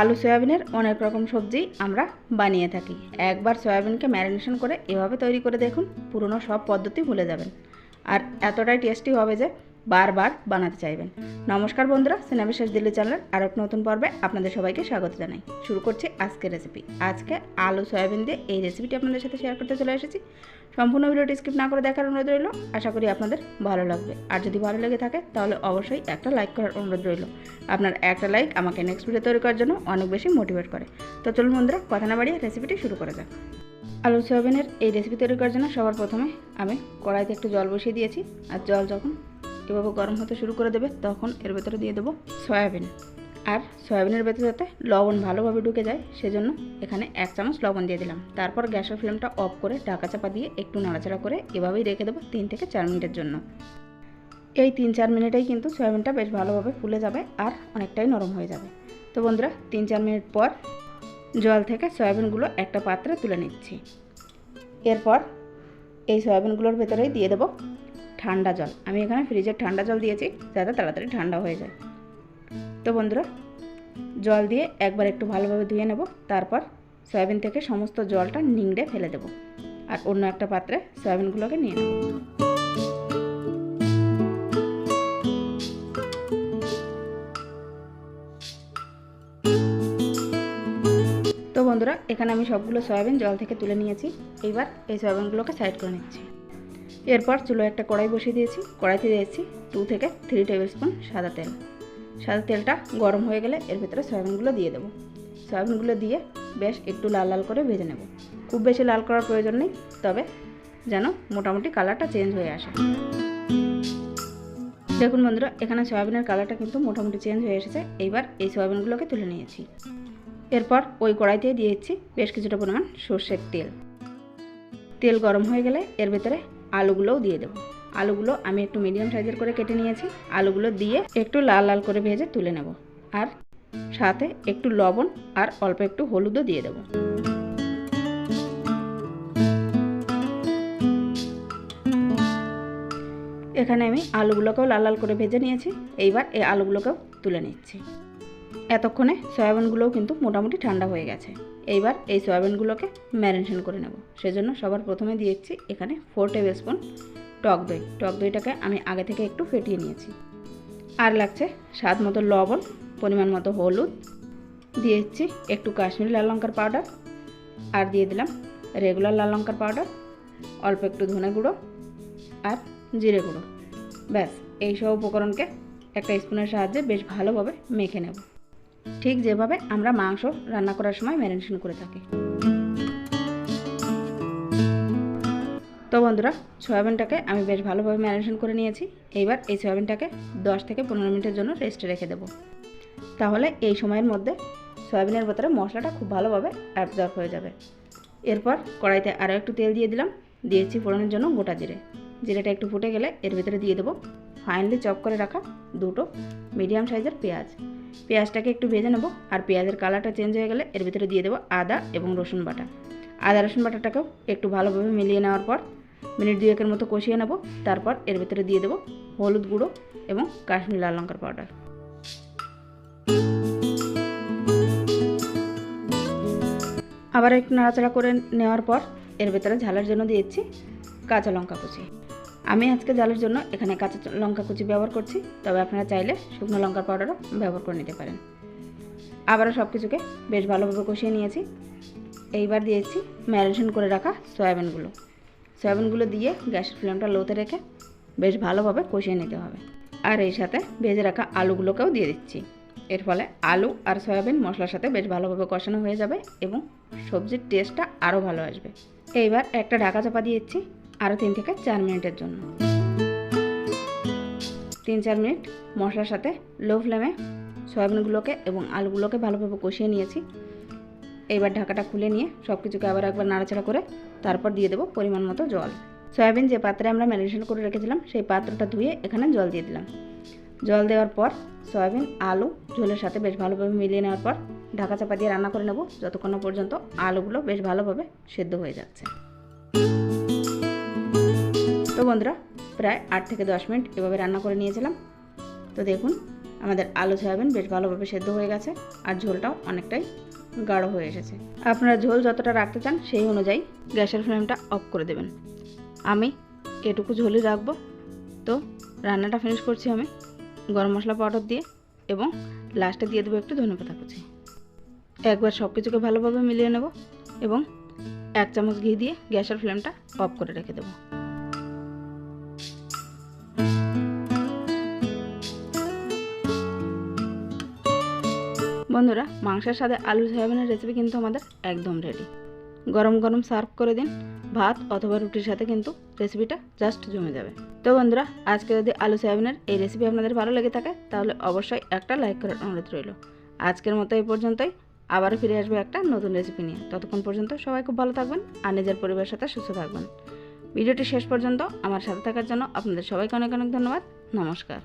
আলু, সয়াবিনের অনেক রকম সবজি আমরা বানিয়ে থাকি। একবার সয়াবিনকে ম্যারিনেশন করে এভাবে তৈরি করে দেখুন, পুরনো সব পদ্ধতি ভুলে যাবেন। আর এতটাই টেস্টি হবে যে বারবার বানাতে চাইবেন। নমস্কার বন্ধুরা সিনেমা শেষ দিল্লি চ্যানেলের আর এক নতুন পর্বে আপনাদের সবাইকে স্বাগত জানাই। শুরু করছি আজকের রেসিপি আজকে আলু, সয়াবিন দিয়ে এই রেসিপিটি আপনাদের সাথে শেয়ার করতে চলে এসেছি। সম্পূর্ণ ভিডিওটি স্কিপ না করে দেখার অনুরোধ রইল। আশা করি আপনাদের ভালো লাগবে। আর যদি ভালো লেগে থাকে, তাহলে অবশ্যই একটা লাইক করার অনুরোধ রইল। আপনার একটা লাইক আমাকে নেক্সট ভিডিও তৈরি করার জন্য অনেক বেশি মোটিভেট করে। তো চলুন বন্ধুরা, কথা না বাড়িয়ে রেসিপিটি শুরু করা যাক। আলু, সয়াবিনের এই রেসিপি তৈরি করার জন্য সবার প্রথমে আমি কড়াইতে একটু জল বসিয়ে দিয়েছি। আর জল যখন এভাবে গরম হতে শুরু করে দেবে, তখন এর ভেতরে দিয়ে দেবো সয়াবিন। আর সয়াবিনের ভেতরে যাতে লবণ ভালোভাবে ঢুকে যায়, সেজন্য এখানে এক চামচ লবণ দিয়ে দিলাম। তারপর গ্যাসের ফ্লেমটা অফ করে ঢাকা চাপা দিয়ে একটু নাড়াচাড়া করে এভাবেই রেখে দেবো তিন থেকে চার মিনিটের জন্য। এই তিন চার মিনিটেই কিন্তু সয়াবিনটা বেশ ভালোভাবে ফুলে যাবে আর অনেকটাই নরম হয়ে যাবে। তো বন্ধুরা, তিন চার মিনিট পর জল থেকে সয়াবিনগুলো একটা পাত্রে তুলে নিচ্ছি। এরপর এই সয়াবিনগুলোর ভেতরেই দিয়ে দেবো ঠান্ডা জল। আমি এখানে ফ্রিজের ঠান্ডা জল দিয়েছি যাতে তাড়াতাড়ি ঠান্ডা হয়ে যায়। তো বন্ধুরা, জল দিয়ে একবার একটু ভালোভাবে ধুয়ে নেব, তারপর সয়াবিন থেকে সমস্ত জলটা নিংড়ে ফেলে দেব। আর অন্য একটা পাত্রে সয়াবিনগুলোকে নিয়ে নেব। তো বন্ধুরা, এখানে আমি সবগুলো সয়াবিন জল থেকে তুলে নিয়েছি। এইবার এই সয়াবিনগুলোকে সাইড করে নিচ্ছি। এরপর চুলো একটা কড়াই বসিয়ে দিয়েছি। কড়াইতে দিয়েছি টু থেকে থ্রি টেবিল স্পুন সাদা তেল। সাদা তেলটা গরম হয়ে গেলে এর ভিতরে সয়াবিনগুলো দিয়ে দেবো। সয়াবিনগুলো দিয়ে বেশ একটু লাল লাল করে ভেজে নেব। খুব বেশি লাল করার প্রয়োজন নেই, তবে যেন মোটামুটি কালারটা চেঞ্জ হয়ে আসে। দেখুন বন্ধুরা, এখানে সয়াবিনের কালারটা কিন্তু মোটামুটি চেঞ্জ হয়ে এসেছে। এইবার এই সয়াবিনগুলোকে তুলে নিয়েছি। এরপর ওই কড়াইতে দিয়েছি বেশ কিছুটা পরিমাণ সর্ষের তেল। তেল গরম হয়ে গেলে এর ভেতরে আলুগুলোও দিয়ে দেবো। আলুগুলো আমি একটু মিডিয়াম সাইজের করে কেটে নিয়েছি। আলুগুলো দিয়ে একটু লাল লাল করে ভেজে তুলে নেব। আর সাথে একটু লবণ আর অল্প একটু হলুদও দিয়ে দেবো। এখানে আমি আলুগুলোকেও লাল লাল করে ভেজে নিয়েছি। এইবার এই আলুগুলোকেও তুলে নিচ্ছি। এতক্ষণে সয়াবিনগুলোও কিন্তু মোটামুটি ঠান্ডা হয়ে গেছে। এইবার এই সয়াবিনগুলোকে ম্যারিনেশন করে নেব। সেজন্য সবার প্রথমে দিয়েছি এখানে ফোর টেবিল স্পুন টক দই। টক দইটাকে আমি আগে থেকে একটু ফেটিয়ে নিয়েছি। আর লাগছে স্বাদ মতো লবণ, পরিমাণ মতো হলুদ। দিয়েছি একটু কাশ্মীরি লাল লঙ্কার পাউডার। আর দিয়ে দিলাম রেগুলার লাল লঙ্কার পাউডার, অল্প একটু ধনে গুঁড়ো আর জিরে গুঁড়ো। ব্যাস, এই সব উপকরণকে একটা স্পুনের সাহায্যে বেশ ভালোভাবে মেখে নেব। ঠিক যেভাবে আমরা মাংস রান্না করার সময় ম্যারিনেশন করে থাকি। তো বন্ধুরা, সয়াবিনটাকে আমি বেশ ভালোভাবে ম্যারিনেশন করে নিয়েছি। এইবার এই সয়াবিনটাকে 10 থেকে পনেরো মিনিটের জন্য রেস্টে রেখে দেবো। তাহলে এই সময়ের মধ্যে সয়াবিনের ভেতরে মশলাটা খুব ভালোভাবে অ্যাবজর্ব হয়ে যাবে। এরপর কড়াইতে আরও একটু তেল দিয়ে দিলাম। দিয়েছি ফোড়নের জন্য গোটা জিরে। জিরেটা একটু ফুটে গেলে এর ভেতরে দিয়ে দেবো ফাইনালি চপ করে রাখা দুটো মিডিয়াম সাইজের পেঁয়াজ। পেঁয়াজটাকে একটু ভেজে নেব আর পেঁয়াজের কালারটা চেঞ্জ হয়ে গেলে এর ভিতরে দিয়ে দেবো আদা এবং রসুন বাটা। আদা রসুন বাটাটাকেও একটু ভালোভাবে মিলিয়ে নেওয়ার পর মিনিট দুয়েকের মতো কষিয়ে নেব, তারপর এর ভিতরে দিয়ে দেবো হলুদ গুঁড়ো এবং কাশ্মীরি লাল লঙ্কার পাউডার। আবার একটু নাড়াচাড়া করে নেওয়ার পর এর ভেতরে ঝালের জন্য দিয়েছি কাঁচা লঙ্কা কুচি। আমি আজকে ঝালের জন্য এখানে কাঁচা লঙ্কা কুচি ব্যবহার করছি, তবে আপনারা চাইলে শুকনো লঙ্কার পাউডারও ব্যবহার করে নিতে পারেন। আবারও সব কিছুকে বেশ ভালোভাবে কষিয়ে নিয়েছি। এইবার দিয়েছি ম্যারিনেশন করে রাখা সয়াবিনগুলো। সয়াবিনগুলো দিয়ে গ্যাসের ফ্লেমটা লোতে রেখে বেশ ভালোভাবে কষিয়ে নিতে হবে। আর এই সাথে ভেজে রাখা আলুগুলোকেও দিয়ে দিচ্ছি। এর ফলে আলু আর সয়াবিন মশলার সাথে বেশ ভালোভাবে কষানো হয়ে যাবে এবং সবজির টেস্টটা আরও ভালো আসবে। এইবার একটা ঢাকা চাপা দিয়েছি আরও তিন থেকে চার মিনিটের জন্য। তিন চার মিনিট মশলার সাথে লো ফ্লেমে সয়াবিনগুলোকে এবং আলুগুলোকে ভালোভাবে কষিয়ে নিয়েছি। এইবার ঢাকাটা খুলে নিয়ে সব কিছুকে আবার একবার নাড়াচাড়া করে তারপর দিয়ে দেবো পরিমাণ মতো জল। সয়াবিন যে পাত্রে আমরা ম্যারিনেশন করে রেখেছিলাম, সেই পাত্রটা ধুয়ে এখানে জল দিয়ে দিলাম। জল দেওয়ার পর সয়াবিন, আলু, ঝোলের সাথে বেশ ভালোভাবে মিলিয়ে নেওয়ার পর ঢাকা চাপা দিয়ে রান্না করে নেব। যতক্ষণ পর্যন্ত আলুগুলো বেশ ভালোভাবে সেদ্ধ হয়ে যাচ্ছে। তো বন্ধুরা, প্রায় আট থেকে দশ মিনিট এভাবে রান্না করে নিয়েছিলাম। তো দেখুন, আমাদের আলু, সয়াবিন বেশ ভালোভাবে সেদ্ধ হয়ে গেছে, আর ঝোলটাও অনেকটাই গাঢ় হয়ে এসেছে। আপনারা ঝোল যতটা রাখতে চান সেই অনুযায়ী গ্যাসের ফ্লেমটা অফ করে দেবেন। আমি এটুকু ঝোলই রাখব। তো রান্নাটা ফিনিশ করছি আমি গরম মশলা পাউডার দিয়ে এবং লাস্টে দিয়ে দেবো একটু ধনেপাতা কুচি। একবার সব কিছুকে ভালোভাবে মিলিয়ে নেব এবং এক চামচ ঘি দিয়ে গ্যাসের ফ্লেমটা অফ করে রেখে দেবো। বন্ধুরা, মাংসের সাথে আলু সয়াবিনের রেসিপি কিন্তু আমাদের একদম রেডি গরম গরম সার্ভ করে দিন, ভাত অথবা রুটির সাথে কিন্তু রেসিপিটা জাস্ট জমে যাবে। তো বন্ধুরা, আজকে যদি আলু সয়াবিনের এই রেসিপি আপনাদের ভালো লেগে থাকে, তাহলে অবশ্যই একটা লাইক করার অনুরোধ রইল। আজকের মতো এই পর্যন্তই, আবারও ফিরে আসবে একটা নতুন রেসিপি নিয়ে। ততক্ষণ পর্যন্ত সবাই খুব ভালো থাকবেন আর নিজের পরিবারের সাথে সুস্থ থাকবেন। ভিডিওটি শেষ পর্যন্ত আমার সাথে থাকার জন্য আপনাদের সবাইকে অনেক অনেক ধন্যবাদ। নমস্কার।